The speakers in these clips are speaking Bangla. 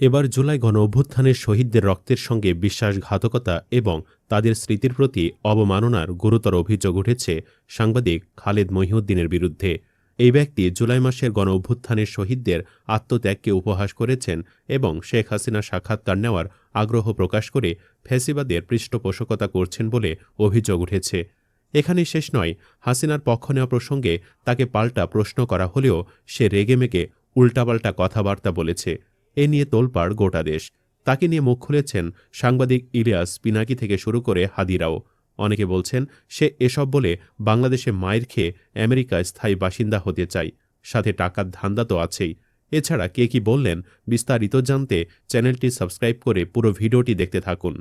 এবার জুলাই গণ অভ্যুত্থানের শহীদদের রক্তের সঙ্গে বিশ্বাসঘাতকতা এবং তাদের স্মৃতির প্রতি অবমাননার গুরুতর অভিযোগ উঠেছে সাংবাদিক খালেদ মহিউদ্দিনের বিরুদ্ধে। এই ব্যক্তি জুলাই মাসের গণ অভ্যুত্থানের শহীদদের আত্মত্যাগকে উপহাস করেছেন এবং শেখ হাসিনা সাক্ষাৎকার নেওয়ার আগ্রহ প্রকাশ করে ফ্যাসিবাদের পৃষ্ঠপোষকতা করছেন বলে অভিযোগ উঠেছে। এখানে শেষ নয়, হাসিনার পক্ষ নেওয়া প্রসঙ্গে তাকে পাল্টা প্রশ্ন করা হলেও সে রেগেমেগে উল্টাপাল্টা কথাবার্তা বলেছে। এ নিয়ে তোলপাড় গোটা দেশ। তাকে নিয়ে মুখ খুলেছেন সাংবাদিক ইলিয়াস পিনাকি থেকে শুরু করে হাদিরাও। অনেকে বলছেন, সে এসব বলে বাংলাদেশে মায়ের খেয়ে আমেরিকায় স্থায়ী বাসিন্দা হতে চাই। সাথে টাকার ধান্দা তো আছেই। এছাড়া কে কি বললেন বিস্তারিত জানতে চ্যানেলটি সাবস্ক্রাইব করে পুরো ভিডিওটি দেখতে থাকুন।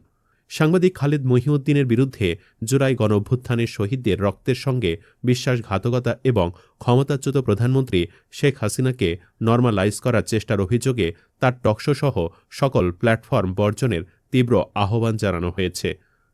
সাংবাদিক খালেদ মহিউদ্দিনের বিরুদ্ধে জুলাই গণ অভ্যুত্থানের শহীদদের রক্তের সঙ্গে বিশ্বাসঘাতকতা এবং ক্ষমতাচ্যুত প্রধানমন্ত্রী শেখ হাসিনাকে নর্মালাইজ করার চেষ্টার অভিযোগে তার টকশোসহ সকল প্ল্যাটফর্ম বর্জনের তীব্র আহ্বান জানানো হয়েছে।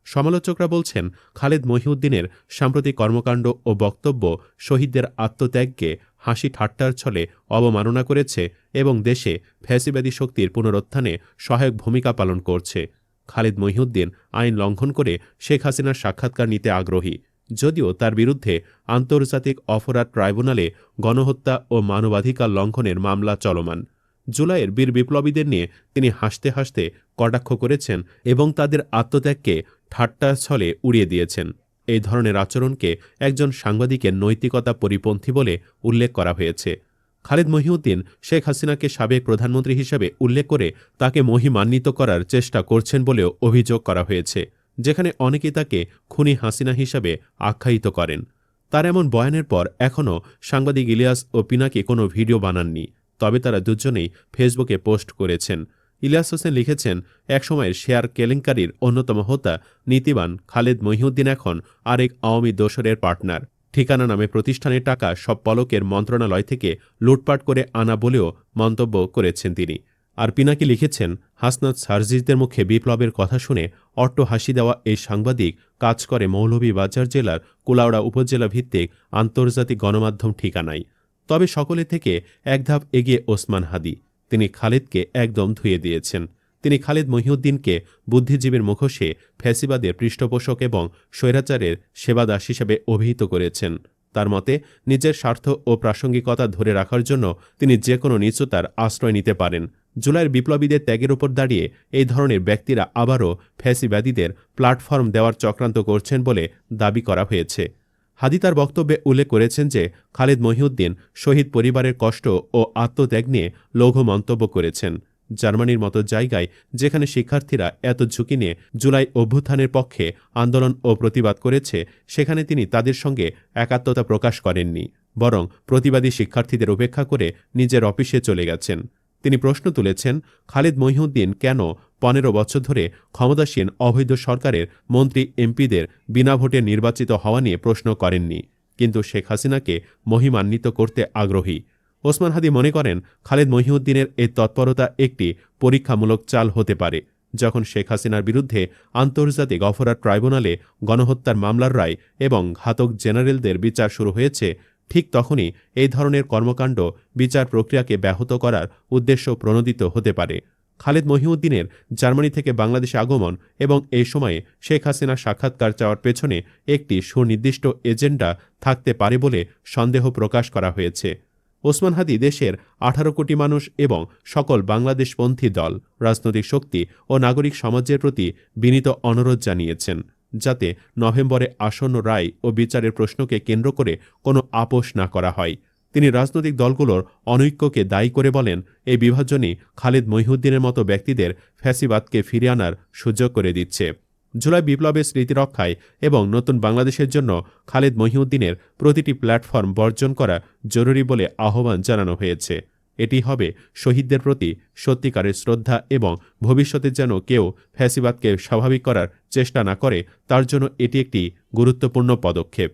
সমালোচকরা বলছেন, খালেদ মহিউদ্দিনের সাম্প্রতিক কর্মকাণ্ড ও বক্তব্য শহীদদের আত্মত্যাগকে হাসি ঠাট্টার ছলে অবমাননা করেছে এবং দেশে ফ্যাসিবাদী শক্তির পুনরুত্থানে সহায়ক ভূমিকা পালন করছে। খালেদ মহিউদ্দিন আইন লঙ্ঘন করে শেখ হাসিনার সাক্ষাৎকার নিতে আগ্রহী, যদিও তার বিরুদ্ধে আন্তর্জাতিক অপরাধ ট্রাইব্যুনালে গণহত্যা ও মানবাধিকার লঙ্ঘনের মামলা চলমান। জুলাইয়ের বীর বিপ্লবীদের নিয়ে তিনি হাসতে হাসতে কটাক্ষ করেছেন এবং তাদের আত্মত্যাগকে ঠাট্টার ছলে উড়িয়ে দিয়েছেন। এই ধরনের আচরণকে একজন সাংবাদিকের নৈতিকতা পরিপন্থী বলে উল্লেখ করা হয়েছে। খালেদ মহিউদ্দিন শেখ হাসিনাকে সাবেক প্রধানমন্ত্রী হিসেবে উল্লেখ করে তাকে মহিমান্বিত করার চেষ্টা করছেন বলেও অভিযোগ করা হয়েছে, যেখানে অনেকে তাকে খুনি হাসিনা হিসাবে আখ্যায়িত করেন। তার এমন বয়ানের পর এখনও সাংবাদিক ইলিয়াস ও পিনাকে কোনো ভিডিও বানাননি, তবে তারা দুজনেই ফেসবুকে পোস্ট করেছেন। ইলিয়াস হোসেন লিখেছেন একসময়ের শেয়ার কেলেঙ্কারির অন্যতম হোতা নীতিবান খালেদ মহিউদ্দিন এখন আরেক আওয়ামী দোসরের পার্টনার। ঠিকানা নামে প্রতিষ্ঠানের টাকা সব পলকের মন্ত্রণালয় থেকে লুটপাট করে আনা বলেও মন্তব্য করেছেন তিনি। আর পিনাকি লিখেছেন, হাসনাত সার্জিসদের মুখে বিপ্লবের কথা শুনে অট্ট হাসি দেওয়া এই সাংবাদিক কাজ করে মৌলভীবাজার জেলার কুলাউড়া উপজেলা ভিত্তিক আন্তর্জাতিক গণমাধ্যম ঠিকানায়। তবে সকলে থেকে এক ধাপ এগিয়ে ওসমান হাদি। তিনি খালেদকে একদম ধুয়ে দিয়েছেন। তিনি খালেদ মহিউদ্দিনকে বুদ্ধিজীবীর মুখোশে ফ্যাসিবাদের পৃষ্ঠপোষক এবং স্বৈরাচারের সেবাদাস হিসেবে অভিহিত করেছেন। তার মতে, নিজের স্বার্থ ও প্রাসঙ্গিকতা ধরে রাখার জন্য তিনি যে কোনো নিচতার আশ্রয় নিতে পারেন। জুলাইয়ের বিপ্লবীদের ত্যাগের উপর দাঁড়িয়ে এই ধরনের ব্যক্তিরা আবারও ফ্যাসিবাদীদের প্ল্যাটফর্ম দেওয়ার চক্রান্ত করছেন বলে দাবি করা হয়েছে। হাদি তার বক্তব্যে উল্লেখ করেছেন যে, খালেদ মহিউদ্দিন শহীদ পরিবারের কষ্ট ও আত্মত্যাগ নিয়ে লঘু মন্তব্য করেছেন। জার্মানির মতো জায়গায় যেখানে শিক্ষার্থীরা এত ঝুঁকি নিয়ে জুলাই অভ্যুত্থানের পক্ষে আন্দোলন ও প্রতিবাদ করেছে, সেখানে তিনি তাদের সঙ্গে একাত্মতা প্রকাশ করেননি, বরং প্রতিবাদী শিক্ষার্থীদের উপেক্ষা করে নিজের অফিসে চলে গেছেন। তিনি প্রশ্ন তুলেছেন, খালেদ মহিউদ্দিন কেন পনেরো বছর ধরে ক্ষমতাসীন অবৈধ সরকারের মন্ত্রী এমপিদের বিনা ভোটে নির্বাচিত হওয়া নিয়ে প্রশ্ন করেননি, কিন্তু শেখ হাসিনাকে মহিমান্বিত করতে আগ্রহী। ওসমান হাদি মনে করেন খালেদ মহিউদ্দিনের এই তৎপরতা একটি পরীক্ষামূলক চাল হতে পারে। যখন শেখ হাসিনার বিরুদ্ধে আন্তর্জাতিক অপরাধ ট্রাইব্যুনালে গণহত্যার মামলার রায় এবং ঘাতক জেনারেলদের বিচার শুরু হয়েছে, ঠিক তখনই এই ধরনের কর্মকাণ্ড বিচার প্রক্রিয়াকে ব্যাহত করার উদ্দেশ্য প্রণোদিত হতে পারে। খালেদ মহিউদ্দিনের জার্মানি থেকে বাংলাদেশে আগমন এবং এই সময়ে শেখ হাসিনার সাক্ষাৎকার চাওয়ার পেছনে একটি সুনির্দিষ্ট এজেন্ডা থাকতে পারে বলে সন্দেহ প্রকাশ করা হয়েছে। ওসমান হাদি দেশের আঠারো কোটি মানুষ এবং সকল বাংলাদেশপন্থী দল, রাজনৈতিক শক্তি ও নাগরিক সমাজের প্রতি বিনীত অনুরোধ জানিয়েছেন, যাতে নভেম্বরে আসন্ন রায় ও বিচারের প্রশ্নকে কেন্দ্র করে কোনো আপোষ না করা হয়। তিনি রাজনৈতিক দলগুলোর অনৈক্যকে দায়ী করে বলেন, এই বিভাজনই খালেদ মহিউদ্দিনের মতো ব্যক্তিদের ফ্যাসিবাদকে ফিরে আনার সুযোগ করে দিচ্ছে। জুলাই বিপ্লবের স্মৃতিরক্ষায় এবং নতুন বাংলাদেশের জন্য খালেদ মহিউদ্দিনের প্রতিটি প্ল্যাটফর্ম বর্জন করা জরুরি বলে আহ্বান জানানো হয়েছে। এটি হবে শহীদদের প্রতি সত্যিকারের শ্রদ্ধা এবং ভবিষ্যতে যেন কেউ ফ্যাসিবাদকে স্বাভাবিক করার চেষ্টা না করে, তার জন্য এটি একটি গুরুত্বপূর্ণ পদক্ষেপ।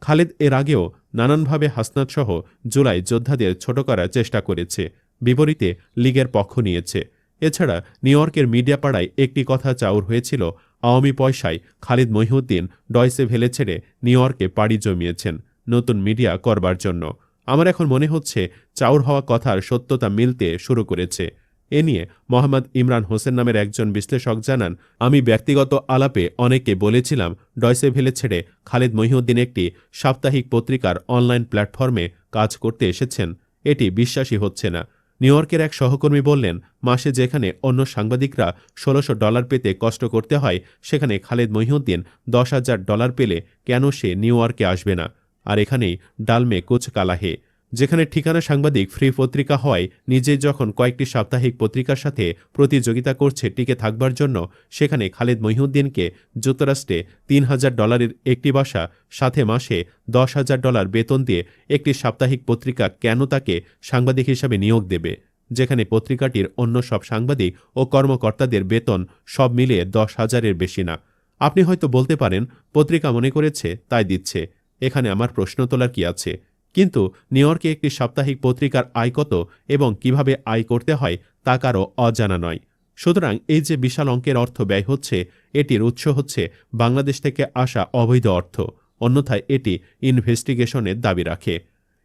খালেদ এর আগেও নানানভাবে হাসনাতসহ জুলাই যোদ্ধাদের ছোট করার চেষ্টা করেছে, বিপরীতে লীগের পক্ষ নিয়েছে। এছাড়া নিউ ইয়র্কের মিডিয়া পাড়ায় একটি কথা চাউর হয়েছিল আওয়ামী পয়সায় খালিদ মহিউদ্দিন ডয়সে ভেলে ছেড়ে নিউ ইয়র্কে পাড়ি জমিয়েছেন নতুন মিডিয়া করবার জন্য। আমার এখন মনে হচ্ছে চাউর হওয়া কথার সত্যতা মিলতে শুরু করেছে। এ নিয়ে মোহাম্মদ ইমরান হোসেন নামের একজন বিশ্লেষক জানান, আমি ব্যক্তিগত আলাপে অনেককে বলেছিলাম ডয়সে ভেলে ছেড়ে খালিদ মহিউদ্দিন একটি সাপ্তাহিক পত্রিকার অনলাইন প্ল্যাটফর্মে কাজ করতে এসেছেন। এটি বিশ্বাসী হচ্ছে না। নিউ ইয়র্কের এক সহকর্মী বললেন, মাসে যেখানে অন্য সাংবাদিকরা ষোলোশো ডলার পেতে কষ্ট করতে হয়, সেখানে খালেদ মহিউদ্দিন দশ হাজার ডলার পেলে কেন সে নিউ ইয়র্কে আসবে না? আর এখানেই ডালমে কুচ কালাহে যেখানে ঠিকানা সাংবাদিক ফ্রি পত্রিকা হয়, নিজে যখন কয়েকটি সাপ্তাহিক পত্রিকার সাথে প্রতিযোগিতা করছে টিকে থাকবার জন্য, সেখানে খালেদ মহিউদ্দিনকে যুক্তরাষ্ট্রে তিন হাজার ডলারের একটি বাসা, সাথে মাসে দশ হাজার ডলার বেতন দিয়ে একটি সাপ্তাহিক পত্রিকা কেন তাকে সাংবাদিক হিসাবে নিয়োগ দেবে, যেখানে পত্রিকাটির অন্য সব সাংবাদিক ও কর্মকর্তাদের বেতন সব মিলিয়ে দশ হাজারের বেশি না। আপনি হয়তো বলতে পারেন, পত্রিকা মনে করেছে, তাই দিচ্ছে। এখানে আমার প্রশ্ন তোলার কি আছে? কিন্তু নিউ ইয়র্কে একটি সাপ্তাহিক পত্রিকার আয় কত এবং কীভাবে আয় করতে হয় তা কারও অজানা নয়। সুতরাং এই যে বিশাল অঙ্কের অর্থ ব্যয় হচ্ছে, এটির উৎস হচ্ছে বাংলাদেশ থেকে আসা অবৈধ অর্থ, অন্যথায় এটি ইনভেস্টিগেশনের দাবি রাখে।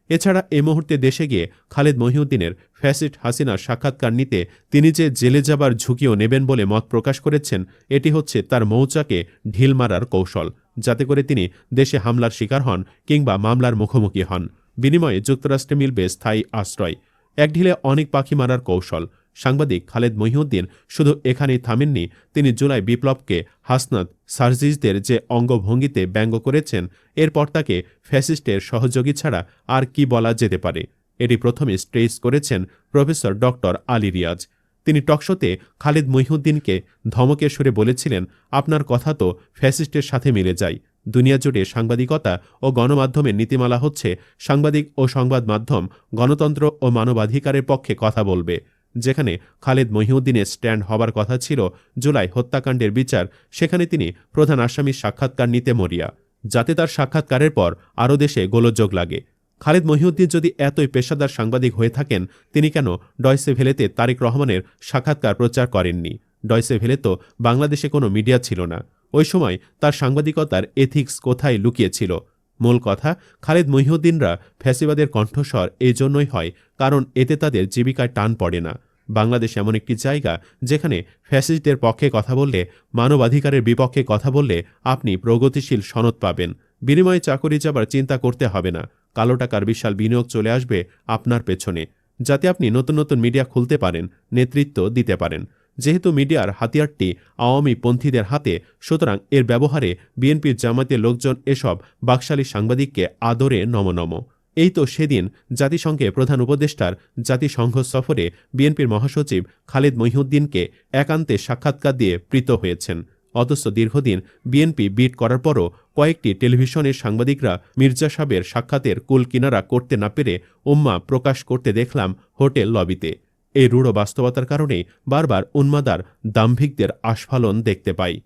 এছাড়া এ মুহূর্তে দেশে গিয়ে খালেদ মহিউদ্দিনের ফ্যাসিট হাসিনার সাক্ষাৎকার নিতে তিনি যে জেলে যাবার ঝুঁকিও নেবেন বলে মত প্রকাশ করেছেন, এটি হচ্ছে তার মৌচাকে ঢিল মারার কৌশল। যাতে করে তিনি দেশে হামলার শিকার হন কিংবা মামলার মুখোমুখি হন। বিনিময়ে যুক্তরাষ্ট্রে মিলবে স্থায়ী আশ্রয়। এক ঢিলে অনেক পাখি মারার কৌশল। সাংবাদিক খালেদ মহিউদ্দিন শুধু এখানেই থামেননি, তিনি জুলাই বিপ্লবকে হাসনাত সার্জিজদের যে অঙ্গভঙ্গিতে ব্যঙ্গ করেছেন, এরপর তাকে ফ্যাসিস্টের সহযোগী ছাড়া আর কি বলা যেতে পারে? এটি প্রথমে স্ট্রেস করেছেন প্রফেসর ডক্টর আলী রিয়াজ। তিনি টকশোতে খালেদ মহিউদ্দিনকে ধমকের সুরে বলেছিলেন, আপনার কথা তো ফ্যাসিস্টের সাথে মিলে যায়। দুনিয়া জুড়ে সাংবাদিকতা ও গণমাধ্যমের নীতিমালা হচ্ছে সাংবাদিক ও সংবাদ মাধ্যম গণতন্ত্র ও মানবাধিকারের পক্ষে কথা বলবে। যেখানে খালেদ মহিউদ্দিনের স্ট্যান্ড হবার কথা ছিল জুলাই হত্যাকাণ্ডের বিচার, সেখানে তিনি প্রধান আসামির সাক্ষাৎকার নিতে মরিয়া। যাতে তার সাক্ষাৎকারের পর আরও দেশে গোলযোগ লাগে। খালেদ মহিউদ্দিন যদি এতই পেশাদার সাংবাদিক হয়ে থাকেন, তিনি কেন ডয়সে ভেলেতে তারেক রহমানের সাক্ষাৎকার প্রচার করেননি? ডয়সে ভেলে তো বাংলাদেশে কোনো মিডিয়া ছিল না। ওই সময় তার সাংবাদিকতার এথিক্স কোথায় লুকিয়েছিল? মূল কথা, খালেদ মহিউদ্দিনরা ফ্যাসিবাদের কণ্ঠস্বর এই জন্যই হয়, কারণ এতে তাদের জীবিকায় টান পড়ে না। বাংলাদেশ এমন একটি জায়গা যেখানে ফ্যাসিস্টদের পক্ষে কথা বললে, মানবাধিকারের বিপক্ষে কথা বললে আপনি প্রগতিশীল সনদ পাবেন। বিনিময়ে চাকরি যাবার চিন্তা করতে হবে না। কালো টাকার বিশাল বিনিয়োগ চলে আসবে আপনার পেছনে। যাতে আপনি নতুন নতুন মিডিয়া খুলতে পারেন, নেতৃত্ব দিতে পারেন। যেহেতু মিডিয়ার হাতিয়ারটি আওয়ামী পন্থীদের হাতে, সুতরাং এর ব্যবহারে বিএনপির জামাতের লোকজন এসব বাকশালী সাংবাদিককে আদরে নমনম। এই তো সেদিন জাতিসংঘে প্রধান উপদেষ্টার জাতিসংঘ সফরে বিএনপির মহাসচিব খালেদ মহিউদ্দিনকে একান্তে সাক্ষাৎকার দিয়ে প্রীত হয়েছেন। অথচ দীর্ঘদিন বিএনপি বিট করার পরও কয়েকটি টেলিভিশনের সাংবাদিকরা মির্জা সাহেবের সাক্ষাতের কুল কিনারা করতে না পেরে উম্মা প্রকাশ করতে দেখলাম হোটেল লবিতে। এই রূঢ় বাস্তবতার কারণে বারবার উন্মাদার দাম্ভিকদের আস্ফালন দেখতে পাই।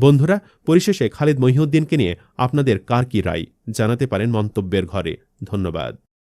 বন্ধুরা, পরিশেষে খালিদ মহিউদ্দিনকে নিয়ে আপনাদের কার কি রায়? জানাতে পারেন মন্তব্যের ঘরে। ধন্যবাদ।